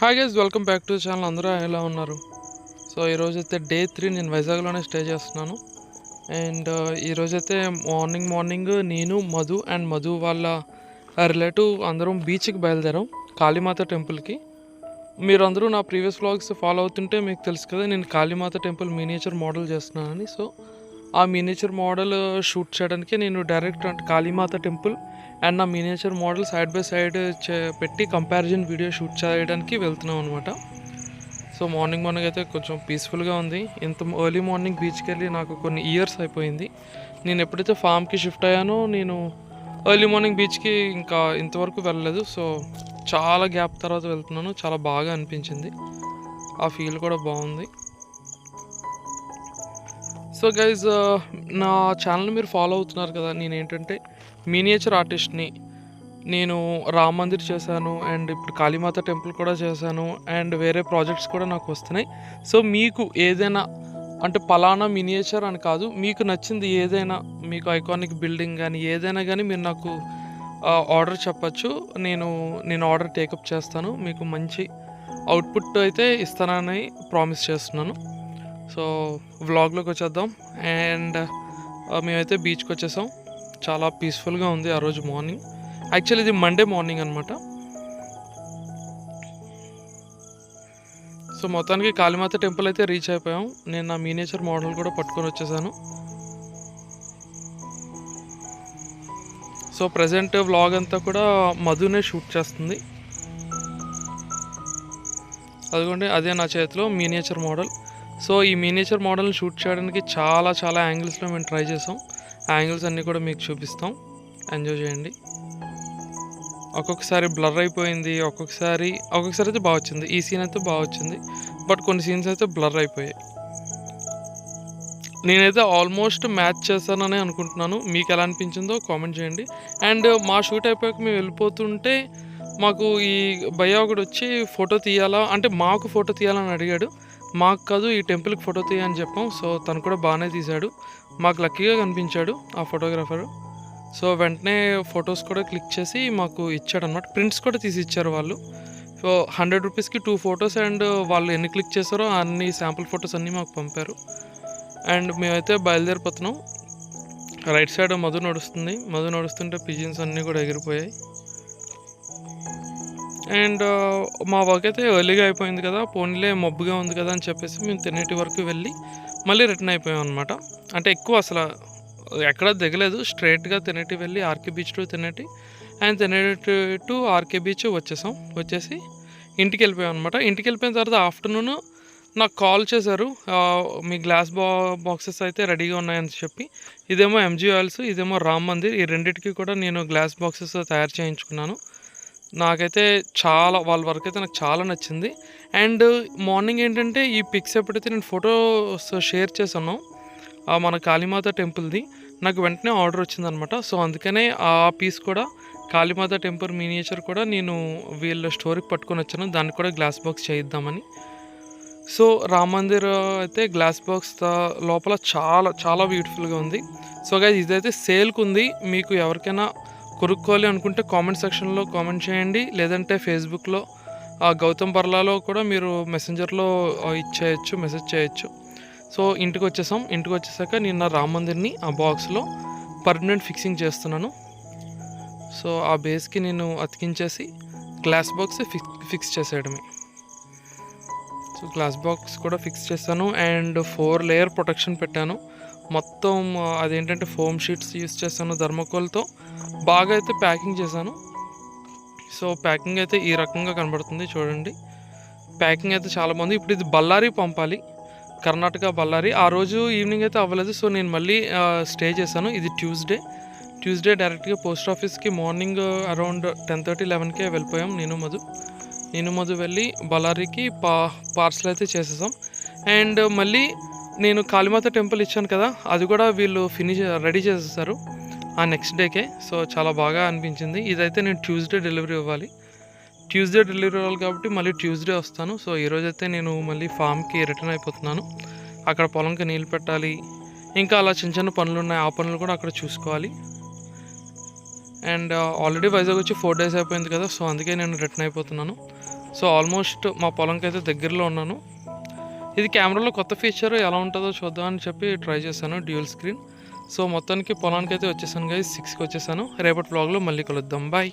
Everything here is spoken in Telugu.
Hi guys welcome back to channel అందరూ ఎలా ఉన్నారు? సో ఈరోజు అయితే డే త్రీ నేను వైజాగ్లోనే స్టే చేస్తున్నాను. అండ్ ఈరోజైతే మార్నింగ్ మార్నింగ్ నేను మధు అండ్ మధు వాళ్ళ uh, రిలేటివ్ అందరం బీచ్కి బయలుదేరాం కాళీమాత టెంపుల్కి మీరు అందరూ నా ప్రీవియస్ వ్లాగ్స్ ఫాలో అవుతుంటే మీకు తెలుసు కదా నేను కాళీమాత టెంపుల్ మినియేచర్ మోడల్ చేస్తున్నానని. సో ఆ మినియేచర్ మోడల్ షూట్ చేయడానికి నేను డైరెక్ట్ అంటే కాళీమాత టెంపుల్ అండ్ నా miniature model side by side పెట్టి కంపారిజన్ వీడియో షూట్ చేయడానికి వెళ్తున్నాం అనమాట సో మార్నింగ్ మార్నింగ్ అయితే కొంచెం పీస్ఫుల్గా ఉంది. ఇంత ఎర్లీ మార్నింగ్ బీచ్కి వెళ్ళి నాకు కొన్ని ఇయర్స్ అయిపోయింది. నేను ఎప్పుడైతే ఫామ్కి షిఫ్ట్ అయ్యానో నేను ఎర్లీ మార్నింగ్ బీచ్కి ఇంకా ఇంతవరకు వెళ్ళలేదు. సో చాలా గ్యాప్ తర్వాత వెళ్తున్నాను. చాలా బాగా అనిపించింది. ఆ ఫీల్ కూడా బాగుంది. సో గైజ్ uh, నా ఛానల్ మీరు ఫాలో అవుతున్నారు కదా నేను ఏంటంటే మినియేచర్ ఆర్టిస్ట్ని నేను రామ్ మందిర్ చేశాను అండ్ ఇప్పుడు కాళీమాత టెంపుల్ కూడా చేశాను అండ్ వేరే ప్రాజెక్ట్స్ కూడా నాకు వస్తున్నాయి. సో మీకు ఏదైనా అంటే పలానా మినియేచర్ అని కాదు మీకు నచ్చింది ఏదైనా మీకు ఐకానిక్ బిల్డింగ్ కానీ ఏదైనా కానీ మీరు నాకు ఆర్డర్ చెప్పచ్చు. నేను నేను ఆర్డర్ టేకప్ చేస్తాను. మీకు మంచి అవుట్పుట్ అయితే ఇస్తానని ప్రామిస్ చేస్తున్నాను. సో వ్లాగ్లోకి వచ్చేద్దాం. అండ్ మేమైతే బీచ్కి వచ్చేసాం. చాలా పీస్ఫుల్గా ఉంది ఆ రోజు మార్నింగ్ యాక్చువల్లీ ఇది మండే మార్నింగ్ అనమాట సో మొత్తానికి కాళీమాత టెంపుల్ అయితే రీచ్ అయిపోయాం. నేను నా మీనేచర్ మోడల్ కూడా పట్టుకొని వచ్చేసాను. సో ప్రజెంట్ వ్లాగ్ అంతా కూడా మధునే షూట్ చేస్తుంది. అదిగోండి అదే నా చేతిలో మీనేచర్ మోడల్ సో ఈ మినేచర్ మోడల్ని షూట్ చేయడానికి చాలా చాలా యాంగిల్స్లో మేము ట్రై చేసాం. ఆ యాంగిల్స్ అన్నీ కూడా మీకు చూపిస్తాం. ఎంజాయ్ చేయండి. ఒక్కొక్కసారి బ్లర్ అయిపోయింది ఒక్కొక్కసారి ఒక్కొక్కసారి అయితే బాగా వచ్చింది. ఈ సీన్ అయితే బాగా వచ్చింది. బట్ కొన్ని సీన్స్ అయితే బ్లర్ అయిపోయాయి. నేనైతే ఆల్మోస్ట్ మ్యాచ్ చేస్తానని అనుకుంటున్నాను. మీకు ఎలా అనిపించిందో కామెంట్ చేయండి. అండ్ మా షూట్ అయిపోయాక మేము వెళ్ళిపోతుంటే మాకు ఈ భయ్య ఒకడు వచ్చి ఫోటో తీయాలా? అంటే మాకు ఫోటో తీయాలని అడిగాడు. మాకు కాదు ఈ టెంపుల్కి ఫోటో తీయని చెప్పాం. సో తను కూడా బాగానే తీశాడు. మాకు లక్కీగా కనిపించాడు ఆ ఫోటోగ్రాఫర్. సో వెంటనే ఫొటోస్ కూడా క్లిక్ చేసి మాకు ఇచ్చాడు అనమాట ప్రింట్స్ కూడా తీసి ఇచ్చారు వాళ్ళు. సో హండ్రెడ్ రూపీస్కి టూ ఫొటోస్ అండ్ వాళ్ళు ఎన్ని క్లిక్ చేశారో అన్ని శాంపుల్ ఫొటోస్ అన్నీ మాకు పంపారు. అండ్ మేమైతే బయలుదేరిపోతున్నాం. రైట్ సైడ్ మధు నడుస్తుంది. మధు నడుస్తుంటే పిజిన్స్ అన్నీ కూడా ఎగిరిపోయాయి. అండ్ మా వర్క్ అయితే ఎర్లీగా అయిపోయింది కదా పోనీలే మబ్బుగా ఉంది కదా అని చెప్పేసి మేము తినేటి వరకు వెళ్ళి మళ్ళీ రిటర్న్ అయిపోయాం అనమాట అంటే ఎక్కువ అసలు ఎక్కడ దిగలేదు స్ట్రైట్గా తినేటి వెళ్ళి RK beach to Tenneti and Tenneti to RK beach వచ్చేసాం. వచ్చేసి ఇంటికి వెళ్ళిపోయాం అనమాట ఇంటికి వెళ్ళిపోయిన తర్వాత ఆఫ్టర్నూన్ నాకు కాల్ చేశారు మీ గ్లాస్ బా బాక్సెస్ అయితే రెడీగా ఉన్నాయని చెప్పి. ఇదేమో ఎంజీ ఆయిల్స్ ఇదేమో రామ్ మందిర్ ఈ రెండింటికి కూడా నేను గ్లాస్ బాక్సెస్ తయారు చేయించుకున్నాను. నాకైతే చాలా వాళ్ళ వర్క్ అయితే నాకు చాలా నచ్చింది. అండ్ మార్నింగ్ ఏంటంటే ఈ పిక్స్ ఎప్పుడైతే నేను ఫోటోస్ షేర్ చేశానో ఆ మన కాళీమాత టెంపుల్ది నాకు వెంటనే ఆర్డర్ వచ్చిందనమాట. సో అందుకనే ఆ పీస్ కూడా కాళీమాత టెంపుల్ మినియేచర్ కూడా నేను వీళ్ళ స్టోరీకి పట్టుకొని వచ్చాను. దాన్ని కూడా గ్లాస్ బాక్స్ చేయిద్దామని. సో రామ మందిర్ అయితే గ్లాస్ బాక్స్ లోపల చాలా చాలా బ్యూటిఫుల్గా ఉంది. సో గైజ్ ఇదైతే సేల్కి ఉంది మీకు ఎవరికైనా కొనుక్కోవాలి అనుకుంటే కామెంట్ సెక్షన్లో కామెంట్ చేయండి. లేదంటే ఫేస్బుక్లో ఆ గౌతమ్ బర్లాలో కూడా మీరు మెసెంజర్లో ఇచ్చేయచ్చు మెసేజ్ చేయొచ్చు. సో ఇంటికి వచ్చేసాం. ఇంటికి వచ్చేసాక నేను నా రామ్ మందిర్ని ఆ బాక్స్లో పర్మనెంట్ ఫిక్సింగ్ చేస్తున్నాను. సో ఆ బేస్కి నేను అతికించేసి గ్లాస్ బాక్స్ ఫిక్స్ ఫిక్స్ చేసేయడమే. సో గ్లాస్ బాక్స్ కూడా ఫిక్స్ చేశాను. అండ్ ఫోర్ లేయర్ ప్రొటెక్షన్ పెట్టాను. మొత్తం అదేంటంటే ఫోమ్ షీట్స్ యూస్ చేశాను ధర్మకోల్తో. బాగా అయితే ప్యాకింగ్ చేశాను. సో ప్యాకింగ్ అయితే ఈ రకంగా కనబడుతుంది చూడండి. ప్యాకింగ్ అయితే చాలా బాగుంది. ఇప్పుడు ఇది బళ్ళారి పంపాలి. కర్ణాటక బళ్ళారి. ఆ రోజు ఈవినింగ్ అయితే అవ్వలేదు. సో నేను మళ్ళీ స్టే చేశాను. ఇది ట్యూస్డే ట్యూస్డే డైరెక్ట్గా పోస్ట్ ఆఫీస్కి మార్నింగ్ అరౌండ్ టెన్ థర్టీ లెవెన్కే వెళ్ళిపోయాం నేను మధు. నేను మధు వెళ్ళి బళ్ళారికి పా పార్సల్ అయితే చేసేసాం. అండ్ మళ్ళీ నేను కాళీమాత టెంపుల్ ఇచ్చాను కదా అది కూడా వీళ్ళు ఫినిష్ రెడీ చేసేసారు ఆ నెక్స్ట్ డేకే. సో చాలా బాగా అనిపించింది. ఇదైతే నేను ట్యూస్డే డెలివరీ ఇవ్వాలి. ట్యూస్డే డెలివరీ ఇవ్వాలి కాబట్టి మళ్ళీ ట్యూస్డే వస్తాను. సో ఈరోజు అయితే నేను మళ్ళీ ఫామ్కి రిటర్న్ అయిపోతున్నాను. అక్కడ పొలంకి నీళ్ళు పెట్టాలి. ఇంకా అలా చిన్న చిన్న పనులు ఉన్నాయి. ఆ పనులు కూడా అక్కడ చూసుకోవాలి. అండ్ ఆల్రెడీ వైజాగ్ వచ్చి ఫోర్ డేస్ అయిపోయింది కదా సో అందుకే నేను రిటర్న్ అయిపోతున్నాను. సో ఆల్మోస్ట్ మా పొలంకి అయితే దగ్గరలో ఉన్నాను. ఇది కెమెరాలో కొత్త ఫీచర్ ఎలా ఉంటుందో చూద్దామని చెప్పి ట్రై చేశాను డ్యూయల్ స్క్రీన్. సో మొత్తానికి పొలానికి అయితే వచ్చేసాను గైస్ సిక్స్కి వచ్చేసాను. రేపటి బ్లాగ్లో మళ్ళీ కలుద్దాం బాయ్